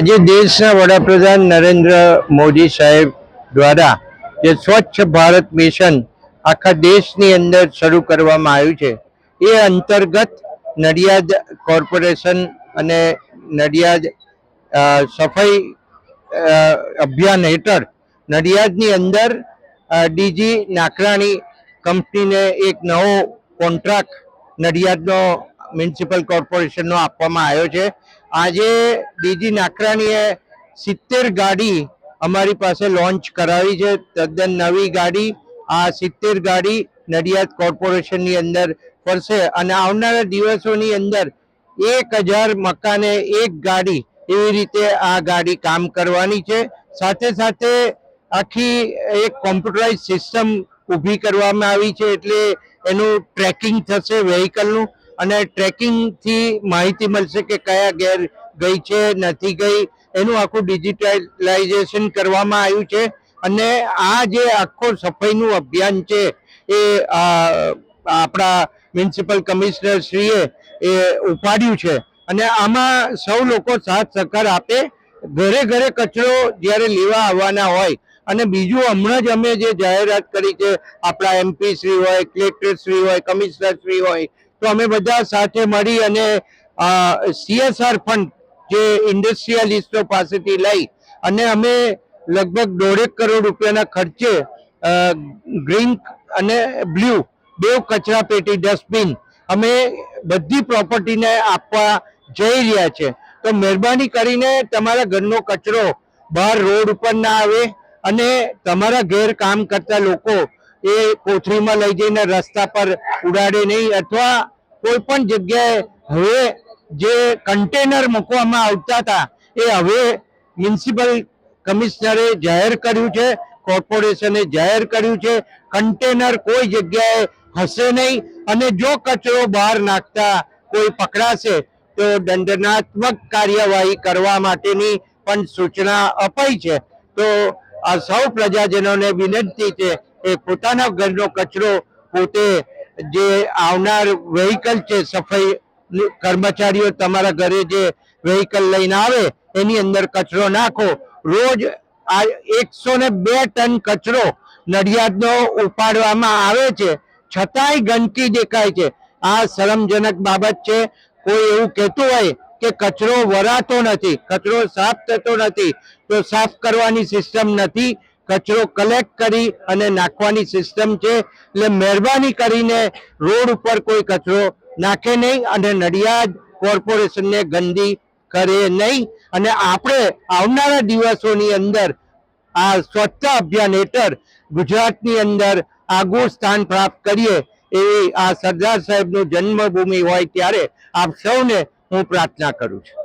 આજે દેશના વડાપ્રધાન નરેન્દ્ર મોદી સાહેબ દ્વારા જે સ્વચ્છ ભારત મિશન આખા દેશની અંદર શરૂ કરવામાં આવ્યું છે, એ અંતર્ગત નડિયાદ કોર્પોરેશન અને નડિયાદ સફાઈ અભિયાન હેઠળ નડિયાદની અંદર ડીજી નાકરાણી કંપનીને એક નવો કોન્ટ્રાક્ટ નડિયાદનો મ્યુનિસિપલ કોર્પોરેશનનો આપવામાં આવ્યો છે. આજે ડીજી નાકરાણીએ સિત્તેર ગાડી અમારી પાસે લોન્ચ કરાવી છે. તદ્દન નવી ગાડી. આ સિત્તેર ગાડી નડિયાદ કોર્પોરેશનની અંદર ફરશે અને આવનારા દિવસોની અંદર એક હજાર મકાને એક ગાડી એવી રીતે આ ગાડી કામ કરવાની છે. સાથે સાથે આખી એક કોમ્પ્યુટરાઇઝ સિસ્ટમ ઊભી કરવામાં આવી છે એટલે એનું ટ્રેકિંગ થશે વેહિકલનું. અને ટ્રેકિંગથી માહિતી મળશે કે કયા ગેર ગઈ છે, નથી ગઈ. એનું આખું ડિજિટલાઇઝેશન કરવામાં આવ્યું છે. અને આ જે આખો સફાઈનું અભિયાન છે, એ આપણા મ્યુનિસિપલ કમિશનર શ્રીએ એ ઉપાડ્યું છે. અને આમાં સૌ લોકો સાથ સહકાર આપે. ઘરે ઘરે કચરો જ્યારે લેવા આવવાના હોય. અને બીજું હમણાં જ અમે જે જાહેરાત કરી છે, આપણા એમપી શ્રી હોય, કલેક્ટર શ્રી હોય, કમિશનર શ્રી હોય તો અમે બધા સાથે મળી અને સીએસઆર ફંડ જે ઇન્ડસ્ટ્રીયલિસ્ટો પાસેથી લઈ અને અમે લગભગ દોઢેક કરોડ રૂપિયાના ખર્ચે ગ્રીન અને બ્લુ બે કચરા પેટી ડસ્ટબિન અમે બધી પ્રોપર્ટીને આપવા જઈ રહ્યા છે. તો મહેરબાની કરીને તમારા ઘરનો કચરો બહાર રોડ ઉપર ના આવે અને તમારા ઘેર કામ કરતા લોકો એ કોથળીમાં લઈ જઈને રસ્તા પર ઉડાડે નહીં અથવા કોઈ પણ જગ્યાએ હવે જે કન્ટેનર મૂકવામાં આવતા હતા, એ હવે મ્યુનિસિપલ કમિશનરે જાહેર કર્યું છે, કોર્પોરેશને જાહેર કર્યું છે, કન્ટેનર કોઈ જગ્યાએ હશે નહીં અને જો કચરો બહાર નાખતા કોઈ પકડાશે, તો દંડનાત્મક કાર્યવાહી કરવા માટેની પણ સૂચના અપાઈ છે. તો આ સૌ પ્રજાજનોને વિનંતી છે એ પોતાના ઘરનો કચરો પોતે જે આવનાર વેહિકલ છે, સફાઈ કર્મચારીઓ તમારા ઘરે જે વેહિકલ લઈને આવે, એની અંદર કચરો નાખો. રોજ આ એકસો ને બે ટન કચરો નડિયાદનો ઉપાડવામાં આવે છે. છતાંય ગંદકી દેખાય છે. આ શરમજનક બાબત છે. કોઈ એવું કહેતું હોય કે કચરો વરાતો નથી, કચરો સાફ થતો નથી, તો સાફ કરવાની સિસ્ટમ નથી. કચરો કલેક્ટ કરી અને નાખવાની સિસ્ટમ છે. એટલે મહેરબાની કરીને રોડ ઉપર કોઈ કચરો નાખે નહીં અને નડિયાદ કોર્પોરેશનને ગંદી કરે નહીં. અને આપણે આવનારા દિવસોની અંદર આ સ્વચ્છતા અભિયાન હેઠળ ગુજરાતની અંદર આગવું સ્થાન પ્રાપ્ત કરીએ એવી આ સરદાર સાહેબનું જન્મભૂમિ હોય ત્યારે આપ સૌને હું પ્રાર્થના કરું છું.